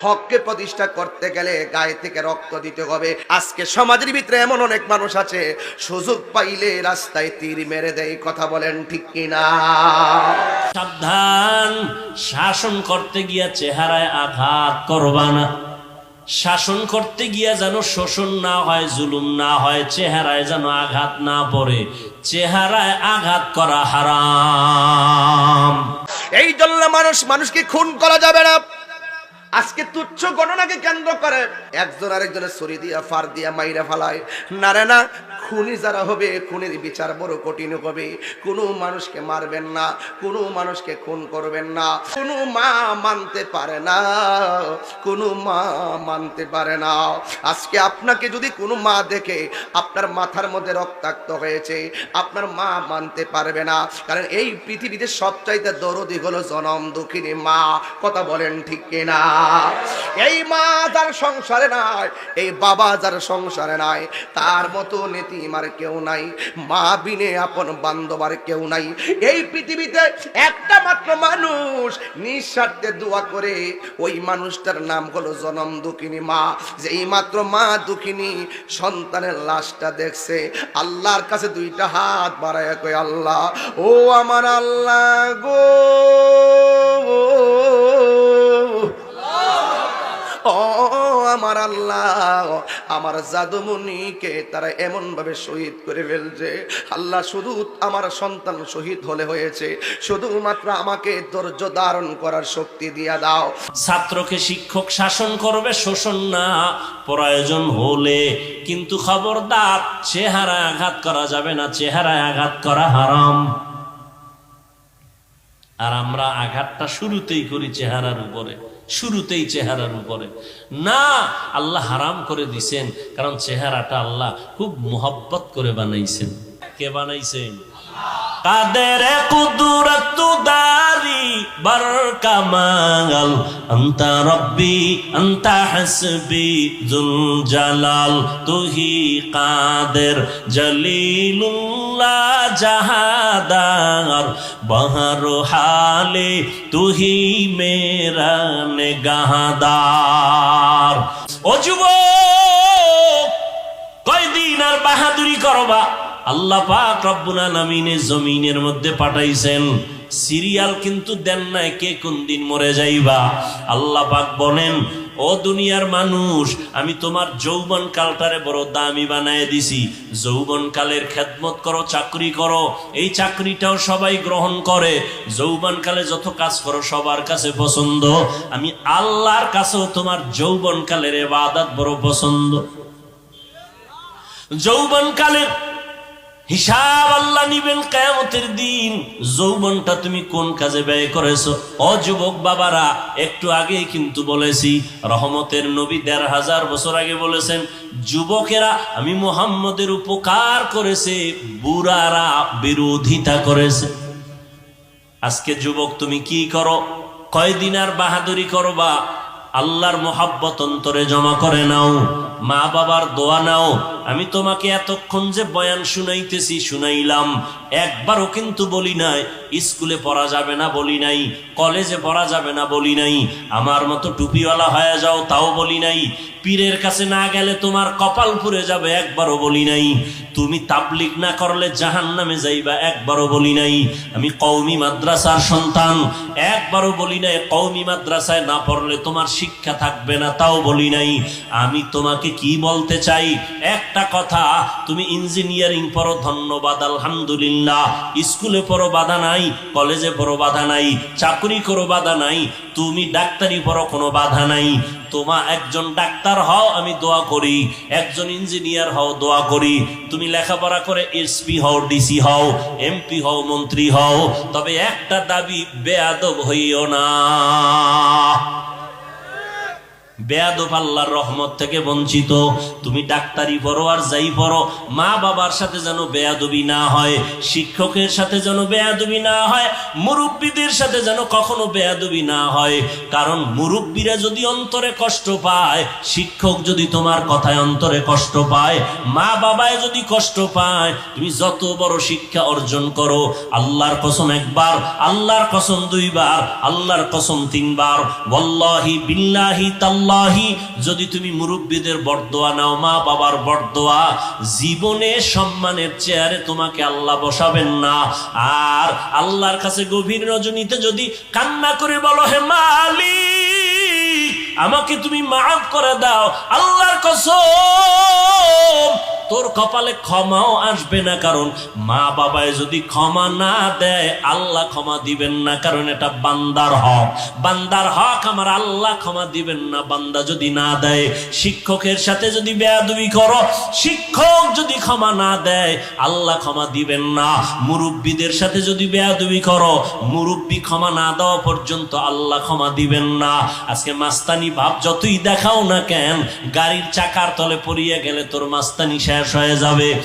হককে প্রতিষ্ঠা করতে গেলে গায়ে থেকে রক্ত দিতে হবে। আজকে সমাজের ভিতরে এমন অনেক মানুষ আছে সুযোগ পাইলে রাস্তায় তীর মেরে দেয় কথা বলেন ঠিক কিনা? সাবধান শাসন করতে গিয়া চেহারায় আঘাত করবা না। শাসন করতে গিয়া যেন শোষণ না হয় জুলুম না হয় চেহারায় যেন আঘাত না পড়ে। চেহারায় আঘাত করা হারাম। এই জন্য মানুষ মানুষকে খুন করা যাবে না। আজকে তুচ্ছ গণনাকে কেন্দ্র করে একজন আরেকজনের ছুরি দিয়া, ফার দিয়া মাইরা ফালায়। না রে না, খুনি যারা হবে, খুনির বিচার বড় কঠিন হবে। কোনো মানুষকে মারবেন না, কোনো মানুষকে খুন করবেন না। কোনো মা মানতে পারে না, কোনো মা মানতে পারে না। আজকে আপনাকে যদি কোনো মা দেখে আপনার মাথার মধ্যে রক্তাক্ত হয়েছে, আপনার মা মানতে পারবে না। কারণ এই পৃথিবীতে সবচাইতে দরদি হলো জনম দুঃখিনী মা। কথা বলেন ঠিক কিনা? এই মা যার সংসারে নাই, এই বাবা যার সংসারে নাই, তার মতো নীতিম আর কেউ নাই, মা বিনে আপন বান্ধব আর কেউ নাই। এই পৃথিবীতে একটা মাত্র মানুষ নিঃস্বার্থে দোয়া করে, ওই মানুষটার নাম হলো জনম দুঃখিনী মা। যে এই মাত্র মা দুঃখিনী সন্তানের লাশটা দেখছে, আল্লাহর কাছে দুইটা হাত বাড়ায় কই আল্লাহ, ও আমার আল্লাহ গো ও আমার আল্লাহ। আমার জাদুমণিকে তারা এমন ভাবে শহীদ করে ফেলছে। আল্লাহ শুধু আমার সন্তান শহীদ হলে হয়েছে। শুধুমাত্র আমাকে ধৈর্য ধারণ করার শক্তি দিয়া দাও। ছাত্রকে শিক্ষক শাসন করবে, শোষণ না, প্রয়োজন হলে। কিন্তু খবরদার, চেহারায় আঘাত করা যাবে না, চেহারায় আঘাত করা হারাম। আর আমরা আঘাতটা শুরুতেই করি চেহারার উপরে। শুরুতেই চেহারার উপরে। না, আল্লাহ হারাম করে দিছেন, কারণ চেহারাটা আল্লাহ খুব মোহব্বত করে বানাইছেন। কে বানাইছেন? কাদের কুদরত দারি বর কামাল রব্বি, আন্তা হাসবি, জুল জালাল, তুহি কাদের জলিলুল্লাহ। জাহাদার বহর হালে তুহি মেরা গাহাদার ও যুবক কয়দিন আর বাহাদুরি করবা? আল্লাহ পাক রব্বুল আলামিনে জমিনের মধ্যে পাঠাইছেন। সিরিয়াল কিন্তু দেন নাই, কে কোন দিন মরে যাইবা। আল্লাহ পাক বলেন, ও দুনিয়ার মানুষ, আমি তোমার যৌবন কালটারে বড় দামি বানায় দিছি। যৌবন কালের খেদমত করো, চাকরি করো। এই চাকরিটাও সবাই গ্রহণ করে। যৌবন কালে যত কাজ করো, সবার কাছে পছন্দ। আমি আল্লাহর কাছেও তোমার যৌবন কালের এবাদত বড় পছন্দ। যৌবন কালের হিসাব আল্লাহ নিবেন কেয়ামতের দিন। যৌবনটা তুমি কোন কাজে ব্যয় করেছ? অযুবক বাবারা, একটু আগেই কিন্তু বলেছি, রহমতের নবী দেড় হাজার বছর আগে বলেছেন, যুবকেরা, আমি মোহাম্মদের উপকার করেছে, বুড়ারা বিরোধিতা করেছে। আজকে যুবক, তুমি কি করো? কয়দিন আর বাহাদুরি করবা? আল্লাহর মোহাব্বত অন্তরে জমা করে নাও। মা বাবার দোয়া নাও। আমি তোমাকে এতক্ষণ যে বয়ান শুনাইতেছি, শুনাইলাম। একবারও কিন্তু বলি নাই, স্কুলে পড়া যাবে না বলি নাই, কলেজে পড়া যাবে না বলি নাই, আমার মতো টুপিওয়ালা হয়ে যাও তাও বলি নাই, পীরের কাছে না গেলে তোমার কপাল পুড়ে যাবে একবারও বলি নাই, তুমি তাবলিক না করলে জাহান নামে যাইবা একবারও বলি নাই, আমি কৌমি মাদ্রাসার সন্তান, একবারও বলি নাই কৌমি মাদ্রাসায় না পড়লে তোমার শিক্ষা থাকবে না তাও বলি নাই, আমি তোমাকে কি বলতে চাই? একটা কথা, তুমি ইঞ্জিনিয়ারিং পড়ো, ধন্যবাদ, আলহামদুলিল্লাহ। স্কুলে পড়ো, বাধা নাই, কলেজে পড়ো, বাধা নাই, চাকরি করো, বাধা নাই, তুমি ডাক্তারি পড়ো, কোনো বাধা নাই। তোমা একজন ডাক্তার হও, আমি দোয়া করি। একজন ইঞ্জিনিয়ার হও, দোয়া করি। তুমি লেখাপড়া করে এসপি হও, ডিসি হও, এমপি হও, মন্ত্রী হও, তবে একটা দাবি, বেয়াদব হইও না। বেয়াদব রহমত থেকে বঞ্চিত। তুমি ডাক্তারি পড়ো আর যাই পড়ো, মা বাবার সাথে যেন বেয়াদবি না হয়, শিক্ষকের সাথে যেন বেয়াদবি না হয়, মুরব্বীদের সাথে যেন কখনো বেয়াদবি না হয়। কারণ মুরব্বীরা যদি অন্তরে কষ্ট পায়, শিক্ষক যদি তোমার কথায় অন্তরে কষ্ট পায়, মা বাবায় যদি কষ্ট পায়, তুমি যত বড় শিক্ষা অর্জন করো, আল্লাহর কসম একবার, আল্লাহর কসম দুইবার, আল্লাহর কসম তিনবার। ওয়াল্লাহি বিল্লাহি তাল্লাহি যদি তুমি মুরব্বীদের বরদোয়া নাও, মা বাবার বরদোয়া, জীবনে সম্মানের চেয়ারে তোমাকে আল্লাহ বসাবেন না। আর আল্লাহর কাছে গভীর রজনীতে যদি কান্না করে বলো, হে মালিক, আমাকে তুমি মাফ করে দাও, আল্লাহর কসম তোর কপালে ক্ষমাও আসবে না, কারণ মা বাবায় যদি ক্ষমা না দেয়, আল্লাহ ক্ষমা দিবেন না, কারণ এটা বান্দার হক। বান্দার হক আমার আল্লাহ ক্ষমা দিবেন না, বান্দা যদি না দেয়, শিক্ষকের সাথে যদি বেয়াদবি করো, শিক্ষক যদি ক্ষমা না দেয়, আল্লাহ ক্ষমা দিবেন না। মুরব্বীদের সাথে যদি বেয়াদবি করো, মুরব্বী ক্ষমা না দেওয়া পর্যন্ত আল্লাহ ক্ষমা দিবেন না। আজকে মাস্তানি ভাব যতই দেখাও না কেন, গাড়ির চাকার তলে পড়িয়ে গেলে তোর মাস্তানি শেষ হয়ে যাবে।